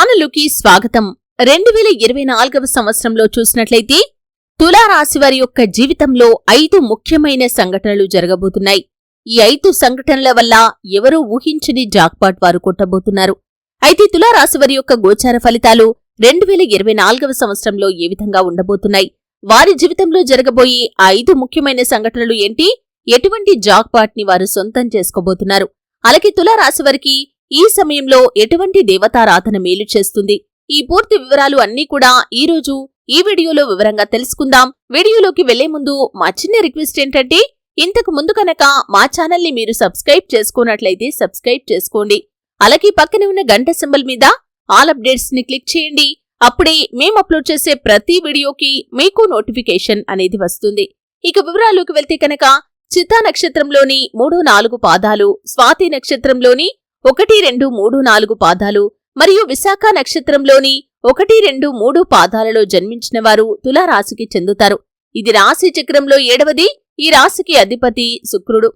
ఛానలుకి స్వాగతం. రెండు వేల ఇరవై నాలుగవ సంవత్సరంలో చూసినట్లయితే తులారాశి వారి యొక్క జీవితంలో ఐదు ముఖ్యమైన సంఘటనలు జరగబోతున్నాయి. ఈ ఐదు సంఘటనల వల్ల ఎవరూ ఊహించని జాక్పాట్ వారు కొట్టబోతున్నారు. అయితే తులారాశి వారి యొక్క గోచార ఫలితాలు రెండు వేల ఇరవై నాలుగవ సంవత్సరంలో ఏ విధంగా ఉండబోతున్నాయి? వారి జీవితంలో జరగబోయే ఐదు ముఖ్యమైన సంఘటనలు ఏంటి? ఎటువంటి జాక్పాట్ని వారు సొంతం చేసుకోబోతున్నారు? అలాగే తులారాశి వారికి ఈ సమయంలో ఎటువంటి దేవతారాధన మేలు చేస్తుంది? ఈ పూర్తి వివరాలు అన్నీ కూడా ఈ రోజు ఈ వీడియోలో వివరంగా తెలుసుకుందాం. వీడియోలోకి వెళ్ళే ముందు మా చిన్న రిక్వెస్ట్ ఏంటంటే ఇంతకు ముందు కనుక మా ఛానల్ని మీరు సబ్స్క్రైబ్ చేసుకున్నట్లయితే సబ్స్క్రైబ్ చేసుకోండి. అలాగే పక్కనే ఉన్న గంట సింబల్ మీద ఆల్ అప్డేట్స్ని క్లిక్ చేయండి. అప్పుడే మేము అప్లోడ్ చేసే ప్రతి వీడియోకి మీకు నోటిఫికేషన్ అనేది వస్తుంది. ఇక వివరాల్లోకి వెళ్తే కనుక చిత్తా నక్షత్రంలోని మూడు నాలుగు పాదాలు స్వాతి నక్షత్రంలోని ఒకటి రెండు మూడు నాలుగు పాదాలు మరియు విశాఖ నక్షత్రంలోని ఒకటి రెండు మూడు పాదాలలో జన్మించిన వారు తులారాశికి చెందుతారు. ఇది రాశి చక్రంలో ఏడవది ఈ రాశికి అధిపతి శుక్రుడు.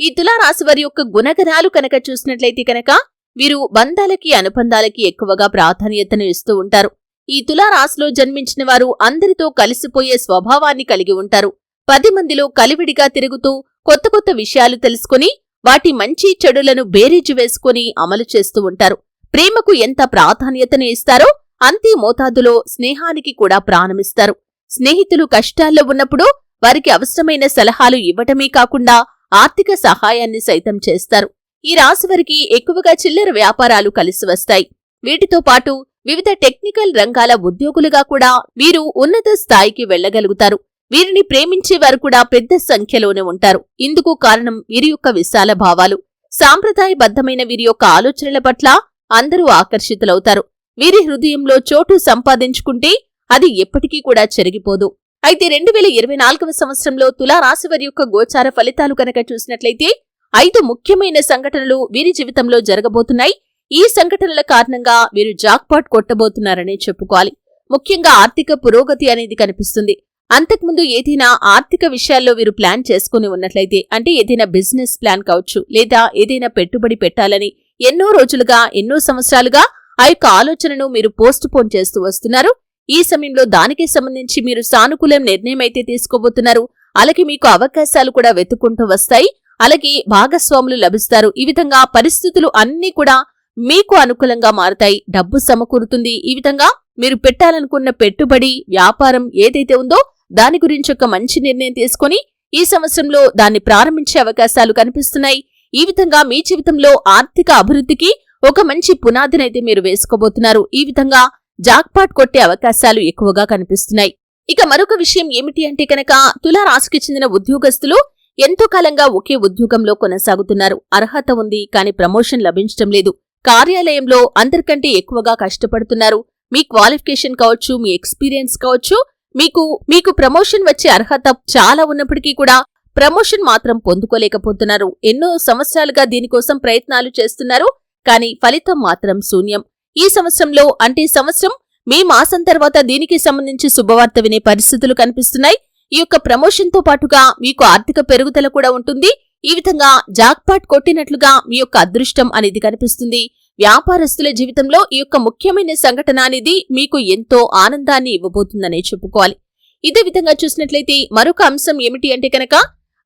ఈ తులారాశి వారి యొక్క గుణగణాలు కనుక చూసినట్లయితే కనుక వీరు బంధాలకి అనుబంధాలకి ఎక్కువగా ప్రాధాన్యతను ఇస్తూ ఉంటారు. ఈ తులారాశిలో జన్మించిన వారు అందరితో కలిసిపోయే స్వభావాన్ని కలిగి ఉంటారు. పది మందిలో కలివిడిగా తిరుగుతూ కొత్త కొత్త విషయాలు తెలుసుకుని వాటి మంచి చెడులను బేరీజు వేసుకుని అమలు చేస్తూ ఉంటారు. ప్రేమకు ఎంత ప్రాధాన్యతను ఇస్తారో అంతే మోతాదులో స్నేహానికి కూడా ప్రాణమిస్తారు. స్నేహితులు కష్టాల్లో ఉన్నప్పుడు వారికి అవసరమైన సలహాలు ఇవ్వటమే కాకుండా ఆర్థిక సహాయాన్ని సైతం చేస్తారు. ఈ రాశి వారికి ఎక్కువగా చిల్లర వ్యాపారాలు కలిసి వస్తాయి. వీటితో పాటు వివిధ టెక్నికల్ రంగాల ఉద్యోగులుగా కూడా వీరు ఉన్నత స్థాయికి వెళ్ళగలుగుతారు వీరిని ప్రేమించేవారు కూడా పెద్ద సంఖ్యలోనే ఉంటారు. ఇందుకు కారణం వీరి యొక్క విశాల భావాలు. సాంప్రదాయబద్ధమైన వీరి యొక్క ఆలోచనల పట్ల అందరూ ఆకర్షితులవుతారు. వీరి హృదయంలో చోటు సంపాదించుకుంటే అది ఎప్పటికీ కూడా చెరిగిపోదు. అయితే రెండు వేల ఇరవై నాలుగవ సంవత్సరంలో తులారాశి వారి యొక్క గోచార ఫలితాలు కనుక చూసినట్లయితే ఐదు ముఖ్యమైన సంఘటనలు వీరి జీవితంలో జరగబోతున్నాయి. ఈ సంఘటనల కారణంగా వీరు జాక్పాట్ కొట్టబోతున్నారనే చెప్పుకోవాలి. ముఖ్యంగా ఆర్థిక పురోగతి అనేది కనిపిస్తుంది. అంతకుముందు ఏదైనా ఆర్థిక విషయాల్లో వీరు ప్లాన్ చేసుకుని ఉన్నట్లయితే అంటే ఏదైనా బిజినెస్ ప్లాన్ కావచ్చు లేదా ఏదైనా పెట్టుబడి పెట్టాలని ఎన్నో రోజులుగా ఎన్నో సంవత్సరాలుగా ఆ యొక్క ఆలోచనను మీరు పోస్ట్ పోన్ చేస్తూ వస్తున్నారు. ఈ సమయంలో దానికి సంబంధించి మీరు సానుకూలం నిర్ణయం అయితే తీసుకోబోతున్నారు. అలాగే మీకు అవకాశాలు కూడా వెతుక్కుంటూ వస్తాయి. అలాగే భాగస్వాములు లభిస్తారు. ఈ విధంగా పరిస్థితులు అన్నీ కూడా మీకు అనుకూలంగా మారుతాయి. డబ్బు సమకూరుతుంది. ఈ విధంగా మీరు పెట్టాలనుకున్న పెట్టుబడి వ్యాపారం ఏదైతే ఉందో దాని గురించి ఒక మంచి నిర్ణయం తీసుకొని ఈ సంవత్సరంలో దాన్ని ప్రారంభించే అవకాశాలు కనిపిస్తున్నాయి. ఈ విధంగా మీ జీవితంలో ఆర్థిక అభివృద్ధికి ఒక మంచి పునాదినైతే మీరు వేసుకోబోతున్నారు. ఈ విధంగా జాక్పాట్ కొట్టే అవకాశాలు ఎక్కువగా కనిపిస్తున్నాయి. ఇక మరొక విషయం ఏమిటి అంటే కనుక తులారాశికి చెందిన ఉద్యోగస్తులు ఎంతో కాలంగా ఒకే ఉద్యోగంలో కొనసాగుతున్నారు. అర్హత ఉంది కానీ ప్రమోషన్ లభించడం లేదు. కార్యాలయంలో అందరికంటే ఎక్కువగా కష్టపడుతున్నారు. మీ క్వాలిఫికేషన్ కావచ్చు మీ ఎక్స్పీరియన్స్ కావచ్చు మీకు మీకు ప్రమోషన్ వచ్చే అర్హత చాలా ఉన్నప్పటికీ కూడా ప్రమోషన్ మాత్రం పొందుకోలేకపోతున్నారు. ఎన్నో సంవత్సరాలుగా దీనికోసం ప్రయత్నాలు చేస్తున్నారు. కానీ ఫలితం మాత్రం శూన్యం. ఈ సంవత్సరంలో అంటే సంవత్సరం మే మాసం తర్వాత దీనికి సంబంధించి శుభవార్త వినే పరిస్థితులు కనిపిస్తున్నాయి. ఈ యొక్క ప్రమోషన్తో పాటుగా మీకు ఆర్థిక పెరుగుదల కూడా ఉంటుంది. ఈ విధంగా జాక్పాట్ కొట్టినట్లుగా మీ యొక్క అదృష్టం అనేది కనిపిస్తుంది. వ్యాపారస్తుల జీవితంలో ఈ యొక్క ముఖ్యమైన సంఘటన అనేది మీకు ఎంతో ఆనందాన్ని ఇవ్వబోతుందనే చెప్పుకోవాలి. ఇదే విధంగా చూసినట్లయితే మరొక అంశం ఏమిటి అంటే కనుక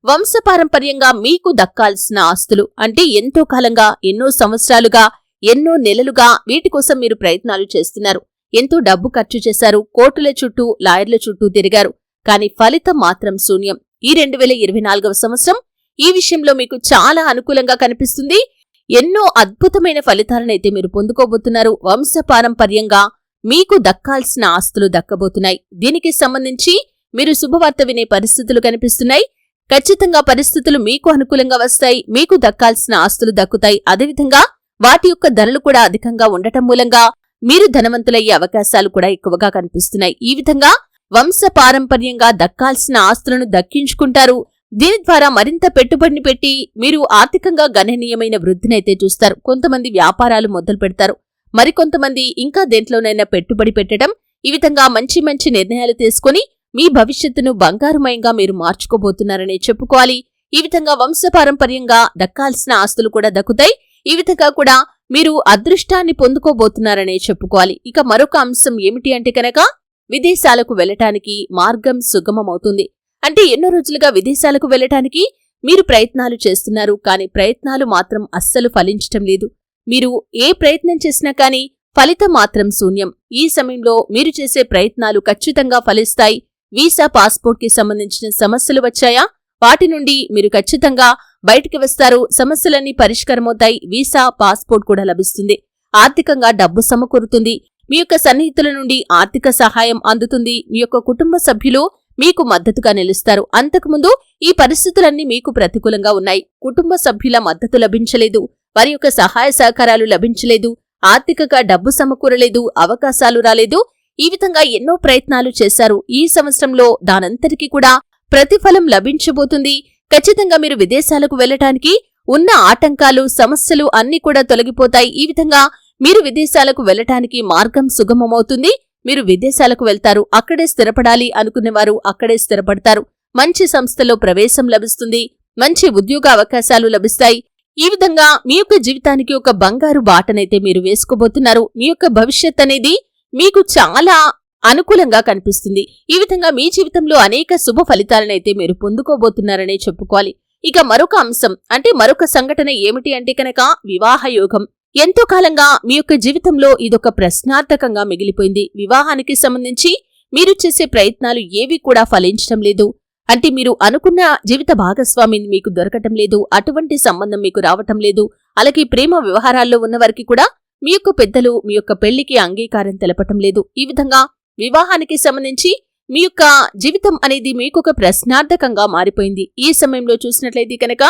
వంశపారంపర్యంగా మీకు దక్కాల్సిన ఆస్తులు అంటే ఎంతో కాలంగా ఎన్నో సంవత్సరాలుగా ఎన్నో నెలలుగా వీటి కోసం మీరు ప్రయత్నాలు చేస్తున్నారు. ఎంతో డబ్బు ఖర్చు చేశారు కోర్టుల చుట్టూ లాయర్ల చుట్టూ తిరిగారు. కానీ ఫలితం మాత్రం శూన్యం. ఈ రెండు వేల ఇరవై నాలుగవ సంవత్సరం ఈ విషయంలో మీకు చాలా అనుకూలంగా కనిపిస్తుంది. ఎన్నో అద్భుతమైన ఫలితాలనైతే మీరు పొందుకోబోతున్నారు. వంశపారంపర్యంగా మీకు దక్కాల్సిన ఆస్తులు దక్కబోతున్నాయి. దీనికి సంబంధించి మీరు శుభవార్త వినే పరిస్థితులు కనిపిస్తున్నాయి. ఖచ్చితంగా పరిస్థితులు మీకు అనుకూలంగా వస్తాయి. మీకు దక్కాల్సిన ఆస్తులు దక్కుతాయి. అదేవిధంగా వాటి యొక్క ధరలు కూడా అధికంగా ఉండటం మూలంగా మీరు ధనవంతులయ్యే అవకాశాలు కూడా ఎక్కువగా కనిపిస్తున్నాయి. ఈ విధంగా వంశ పారంపర్యంగా దక్కాల్సిన ఆస్తులను దక్కించుకుంటారు. దీని ద్వారా మరింత పెట్టుబడిని పెట్టి మీరు ఆర్థికంగా గణనీయమైన వృద్ధినైతే చూస్తారు. కొంతమంది వ్యాపారాలు మొదలు పెడతారు. మరికొంతమంది ఇంకా దేంట్లోనైనా పెట్టుబడి పెట్టడం ఈ విధంగా మంచి మంచి నిర్ణయాలు తీసుకుని మీ భవిష్యత్తును బంగారుమయంగా మీరు మార్చుకోబోతున్నారని చెప్పుకోవాలి. ఈ విధంగా వంశపారంపర్యంగా దక్కాల్సిన ఆస్తులు కూడా దక్కుతాయి. ఈ విధంగా కూడా మీరు అదృష్టాన్ని పొందుకోబోతున్నారనే చెప్పుకోవాలి. ఇక మరొక అంశం ఏమిటి అంటే కనుక విదేశాలకు వెళ్ళటానికి మార్గం సుగమమవుతుంది. అంటే ఎన్నో రోజులుగా విదేశాలకు వెళ్ళటానికి మీరు ప్రయత్నాలు చేస్తున్నారు కానీ ప్రయత్నాలు మాత్రం అస్సలు ఫలించటం లేదు. మీరు ఏ ప్రయత్నం చేసినా కానీ ఫలితం మాత్రం శూన్యం. ఈ సమయంలో మీరు చేసే ప్రయత్నాలు ఖచ్చితంగా ఫలిస్తాయి. వీసా పాస్పోర్ట్కి సంబంధించిన సమస్యలు వచ్చాయా? వాటి నుండి మీరు ఖచ్చితంగా బయటికి వస్తారు. సమస్యలన్నీ పరిష్కారమవుతాయి. వీసా పాస్పోర్ట్ కూడా లభిస్తుంది. ఆర్థికంగా డబ్బు సమకూరుతుంది. మీ యొక్క సన్నిహితుల నుండి ఆర్థిక సహాయం అందుతుంది. మీ యొక్క కుటుంబ సభ్యులు మీకు మద్దతుగా నిలుస్తారు. అంతకుముందు ఈ పరిస్థితులన్నీ మీకు ప్రతికూలంగా ఉన్నాయి. కుటుంబ సభ్యుల మద్దతు లభించలేదు. వారి యొక్క సహాయ సహకారాలు లభించలేదు. ఆర్థికంగా డబ్బు సమకూరలేదు. అవకాశాలు రాలేదు. ఈ విధంగా ఎన్నో ప్రయత్నాలు చేశారు. ఈ సంవత్సరంలో దానంతటికీ కూడా ప్రతిఫలం లభించబోతుంది. ఖచ్చితంగా మీరు విదేశాలకు వెళ్ళటానికి ఉన్న ఆటంకాలు సమస్యలు అన్నీ కూడా తొలగిపోతాయి. ఈ విధంగా మీరు విదేశాలకు వెళ్ళటానికి మార్గం సుగమమవుతుంది. మీరు విదేశాలకు వెళ్తారు అక్కడే స్థిరపడాలి అనుకునేవారు అక్కడే స్థిరపడతారు. మంచి సంస్థలో ప్రవేశం లభిస్తుంది మంచి ఉద్యోగ అవకాశాలు లభిస్తాయి. ఈ విధంగా మీ యొక్క జీవితానికి ఒక బంగారు బాటనైతే మీరు వేసుకోబోతున్నారు. మీ యొక్క భవిష్యత్ అనేది మీకు చాలా అనుకూలంగా కనిపిస్తుంది. ఈ విధంగా మీ జీవితంలో అనేక శుభ ఫలితాలనైతే మీరు పొందుకోబోతున్నారనే చెప్పుకోవాలి. ఇక మరొక అంశం. అంటే మరొక సంఘటన ఏమిటి అంటే కనుక వివాహ యోగం. ఎంతో కాలంగా మీ యొక్క జీవితంలో ఇదొక ప్రశ్నార్థకంగా మిగిలిపోయింది. వివాహానికి సంబంధించి మీరు చేసే ప్రయత్నాలు ఏవి కూడా ఫలించటం లేదు. అంటే మీరు అనుకున్న జీవిత భాగస్వామిని మీకు దొరకటం లేదు. అటువంటి సంబంధం మీకు రావటం లేదు. అలాగే ప్రేమ వ్యవహారాల్లో ఉన్నవారికి కూడా మీ యొక్క పెద్దలు మీ యొక్క పెళ్ళికి అంగీకారం తెలపటం లేదు. ఈ విధంగా వివాహానికి సంబంధించి మీ యొక్క జీవితం అనేది మీకు ఒక ప్రశ్నార్థకంగా మారిపోయింది. ఈ సమయంలో చూసినట్లయితే కనుక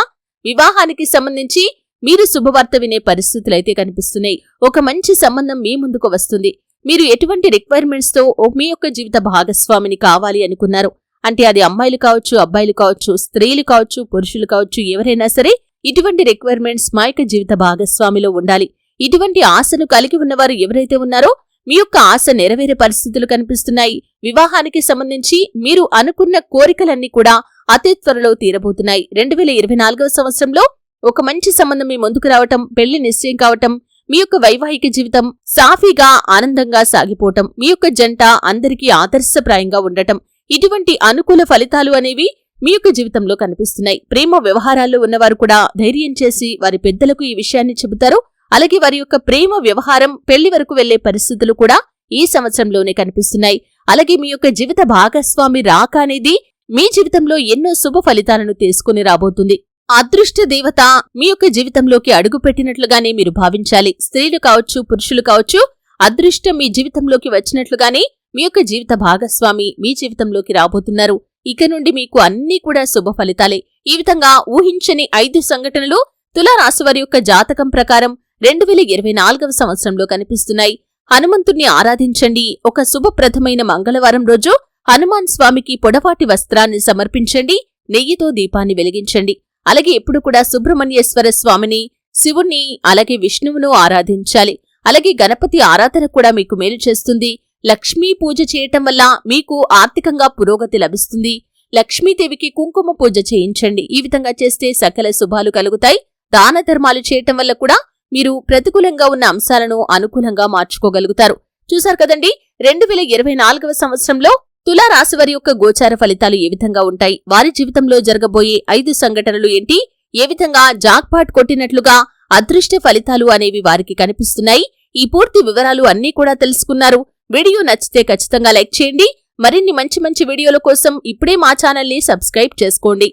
వివాహానికి సంబంధించి మీరు శుభవార్త వినే పరిస్థితులైతే కనిపిస్తున్నాయి. ఒక మంచి సంబంధం మీ ముందుకు వస్తుంది. మీరు ఎటువంటి రిక్వైర్మెంట్స్తో మీ యొక్క జీవిత భాగస్వామిని కావాలి అనుకున్నారు? అంటే అది అమ్మాయిలు కావచ్చు అబ్బాయిలు కావచ్చు స్త్రీలు కావచ్చు పురుషులు కావచ్చు ఎవరైనా సరే ఇటువంటి రిక్వైర్మెంట్స్ మా యొక్క జీవిత భాగస్వామిలో ఉండాలి. ఇటువంటి ఆశను కలిగి ఉన్నవారు ఎవరైతే ఉన్నారో మీ యొక్క ఆశ నెరవేరే పరిస్థితులు కనిపిస్తున్నాయి. వివాహానికి సంబంధించి మీరు అనుకున్న కోరికలన్నీ కూడా అతి త్వరలో తీరబోతున్నాయి. రెండు వేల ఇరవై నాలుగవ సంవత్సరంలో ఒక మంచి సంబంధం మీ ముందుకు రావటం పెళ్ళి నిశ్చయం కావటం మీ యొక్క వైవాహిక జీవితం సాఫీగా ఆనందంగా సాగిపోవటం మీ యొక్క జంట అందరికీ ఆదర్శప్రాయంగా ఉండటం ఇటువంటి అనుకూల ఫలితాలు అనేవి మీ యొక్క జీవితంలో కనిపిస్తున్నాయి. ప్రేమ వ్యవహారాల్లో ఉన్నవారు కూడా ధైర్యం చేసి వారి పెద్దలకు ఈ విషయాన్ని చెబుతారు. అలాగే వారి యొక్క ప్రేమ వ్యవహారం పెళ్ళి వరకు వెళ్ళే పరిస్థితులు కూడా ఈ సంవత్సరంలోనే కనిపిస్తున్నాయి. అలాగే మీ యొక్క జీవిత భాగస్వామి రాక అనేది మీ జీవితంలో ఎన్నో శుభ ఫలితాలను తీసుకుని రాబోతుంది. అదృష్ట దేవత మీ యొక్క జీవితంలోకి అడుగు పెట్టినట్లుగానే మీరు భావించాలి. స్త్రీలు కావచ్చు పురుషులు కావచ్చు అదృష్టం మీ జీవితంలోకి వచ్చినట్లుగానే మీ యొక్క జీవిత భాగస్వామి మీ జీవితంలోకి రాబోతున్నారు. ఇక నుండి మీకు అన్నీ కూడా శుభ ఫలితాలే. ఈ విధంగా ఊహించని ఐదు సంఘటనలు తులారాశివారి యొక్క జాతకం ప్రకారం రెండు వేల ఇరవై నాలుగవ సంవత్సరంలో కనిపిస్తున్నాయి. హనుమంతుణ్ణి ఆరాధించండి. ఒక శుభప్రదమైన మంగళవారం రోజు హనుమాన్ స్వామికి పొడవాటి వస్త్రాన్ని సమర్పించండి. నెయ్యితో దీపాన్ని వెలిగించండి. అలాగే ఎప్పుడు కూడా సుబ్రహ్మణ్యేశ్వర స్వామిని శివుణ్ణి అలాగే విష్ణువును ఆరాధించాలి. అలాగే గణపతి ఆరాధన కూడా మీకు మేలు చేస్తుంది. లక్ష్మీ పూజ చేయటం వల్ల మీకు ఆర్థికంగా పురోగతి లభిస్తుంది. లక్ష్మీదేవికి కుంకుమ పూజ చేయించండి. ఈ విధంగా చేస్తే సకల శుభాలు కలుగుతాయి. దాన ధర్మాలు చేయటం వల్ల కూడా మీరు ప్రతికూలంగా ఉన్న అంశాలను అనుకూలంగా మార్చుకోగలుగుతారు. చూశారు కదండి? రెండు వేల ఇరవై నాలుగవ సంవత్సరంలో తులారాశి వారి యొక్క గోచార ఫలితాలు ఏ విధంగా ఉంటాయి? వారి జీవితంలో జరగబోయే ఐదు సంఘటనలు ఏంటి? ఏ విధంగా జాక్పాట్ కొట్టినట్లుగా అదృష్ట ఫలితాలు అనేవి వారికి కనిపిస్తున్నాయి? ఈ పూర్తి వివరాలు అన్నీ కూడా తెలుసుకున్నారు. వీడియో నచ్చితే ఖచ్చితంగా లైక్ చేయండి. మరిన్ని మంచి మంచి వీడియోల కోసం ఇప్పుడే మా ఛానల్ని సబ్స్క్రైబ్ చేసుకోండి.